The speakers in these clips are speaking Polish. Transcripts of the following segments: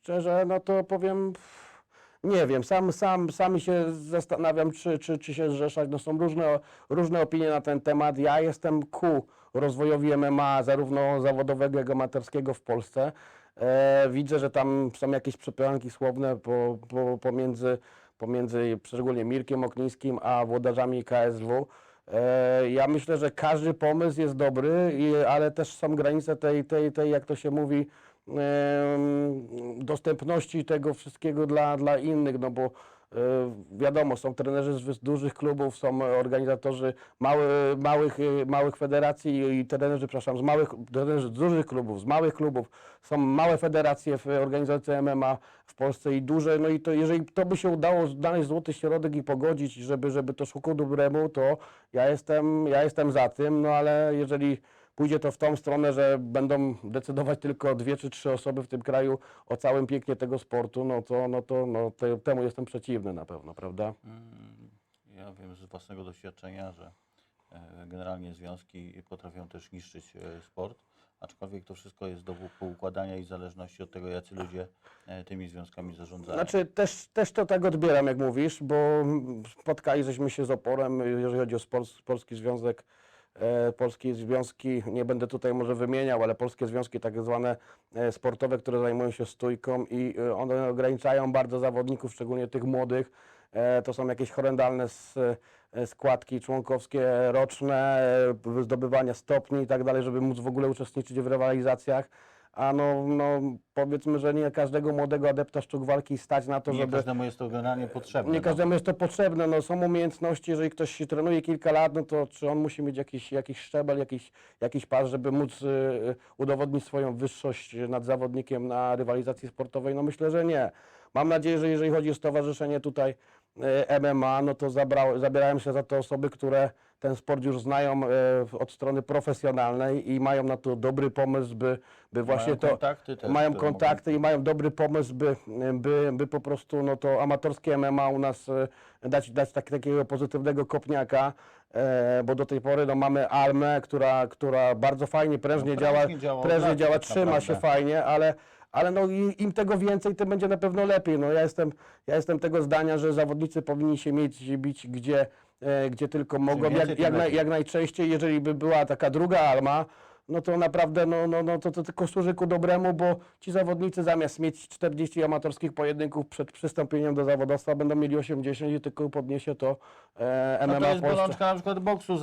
szczerze, no to powiem, nie wiem, sam, sam, sami się zastanawiam, czy, czy, czy się zrzeszać. No są różne, różne opinie na ten temat. Ja jestem ku rozwojowi MMA, zarówno zawodowego, jak i amatorskiego w Polsce. E, widzę, że tam są jakieś przepychanki słowne po, po, pomiędzy, pomiędzy szczególnie Mirkiem Oknińskim a włodarzami KSW. E, Ja myślę, że każdy pomysł jest dobry, ale też są granice tej, tej, tej jak to się mówi, dostępności tego wszystkiego dla, dla innych, no bo e, wiadomo, są trenerzy z dużych klubów, są organizatorzy mały, małych, e, małych federacji i trenerzy, przepraszam, z małych, trenerzy z dużych klubów, z małych klubów, są małe federacje w organizacji MMA w Polsce i duże, no i to jeżeli to by się udało znaleźć złoty środek i pogodzić, żeby, żeby to szło ku dobremu, to ja jestem, ja jestem za tym, no ale jeżeli pójdzie to w tą stronę, że będą decydować tylko dwie czy trzy osoby w tym kraju o całym pięknie tego sportu, no to, no to no, te, temu jestem przeciwny na pewno, prawda? Mm, Ja wiem z własnego doświadczenia, że e, generalnie związki potrafią też niszczyć e, sport, aczkolwiek to wszystko jest do poukładania i w zależności od tego, jacy ludzie e, tymi związkami zarządzają. Znaczy też, też to tak odbieram, jak mówisz, bo spotkali żeśmy się z oporem, jeżeli chodzi o Pols- Polski Związek, Polskie Związki, nie będę tutaj może wymieniał, ale Polskie Związki tak zwane e, sportowe, które zajmują się stójką i e, one ograniczają bardzo zawodników, szczególnie tych młodych. E, to są jakieś horrendalne e, składki członkowskie roczne, e, zdobywania stopni i tak dalej, żeby móc w ogóle uczestniczyć w rywalizacjach. A no, no powiedzmy, że nie każdego młodego adepta sztuk walki stać na to, nie żeby... każdemu jest to generalnie potrzebne. Nie no. każdemu jest to potrzebne. No, są umiejętności, jeżeli ktoś się trenuje kilka lat, no to czy on musi mieć jakiś, jakiś szczebel, jakiś, jakiś pas, żeby móc y, y, udowodnić swoją wyższość nad zawodnikiem na rywalizacji sportowej? No myślę, że nie. Mam nadzieję, że jeżeli chodzi o stowarzyszenie tutaj MMA, no to zabrał, zabierają się za to osoby, które ten sport już znają y, od strony profesjonalnej i mają na to dobry pomysł, by, by właśnie mają to kontakty też, mają kontakty i mają dobry pomysł, by, by, by po prostu no to amatorskie MMA u nas e, dać, dać tak, takiego pozytywnego kopniaka, e, bo do tej pory no, mamy Almę, która, która bardzo fajnie, prężnie No, działa, prężnie działa od prężnie działa tak trzyma się fajnie, ale, ale no, im tego więcej, tym będzie na pewno lepiej. No, ja, jestem, ja jestem tego zdania, że zawodnicy powinni się mieć bić gdzie, e, gdzie tylko mogą, jak, jak, naj, jak najczęściej, jeżeli by była taka druga Alma, no to naprawdę no, no, no, to, to tylko służy ku dobremu, bo ci zawodnicy zamiast mieć 40 amatorskich pojedynków przed przystąpieniem do zawodowstwa będą mieli 80 i tylko podniesie to e, No MMA to w jest bolączka na przykład boksu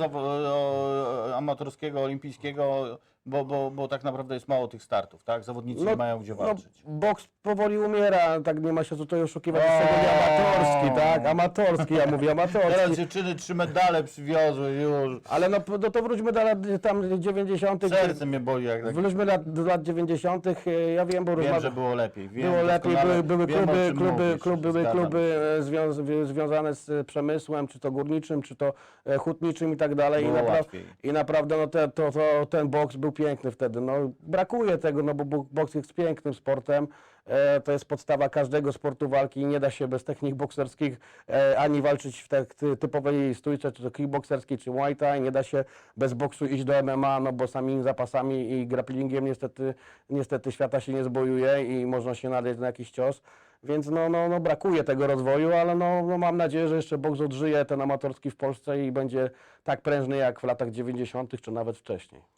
amatorskiego, olimpijskiego, bo, bo, bo tak naprawdę jest mało tych startów, tak? Zawodnicy nie mają gdzie walczyć. No, boks powoli umiera, tak nie ma się co tutaj oszukiwać. O! Jest tego amatorski, tak? Amatorski, ja mówię Teraz amatorski. dziewczyny trzy medale przywiozły już. Ale no, no to wróćmy do lat tam 90. Serce mnie boli jak tak. Wróćmy lat, do lat 90. e, Ja wiem, bo Wiem, że było lepiej. Wiem Było lepiej, doskonale. były, były Wiem, o kluby, czym kluby, mówisz, kluby, były zgadzam kluby e, zwią, zwi- związane z e, przemysłem, czy to górniczym, czy to e, hutniczym i tak dalej. I, Było łatwiej. I naprawdę no, te, to, to, ten boks był piękny wtedy. No, brakuje tego, no bo bo boks jest pięknym sportem. E, to jest podstawa każdego sportu walki i nie da się bez technik bokserskich e, ani walczyć w tak ty, typowej stójce, czy to kickbokserskiej, czy muay thai. Nie da się bez boksu iść do MMA, no bo samymi zapasami i grapplingiem niestety, niestety świata się nie zbojuje i można się nadać na jakiś cios. Więc no, no, no brakuje tego rozwoju, ale no, no mam nadzieję, że jeszcze boks odżyje ten amatorski w Polsce i będzie tak prężny jak w latach 90. czy nawet wcześniej.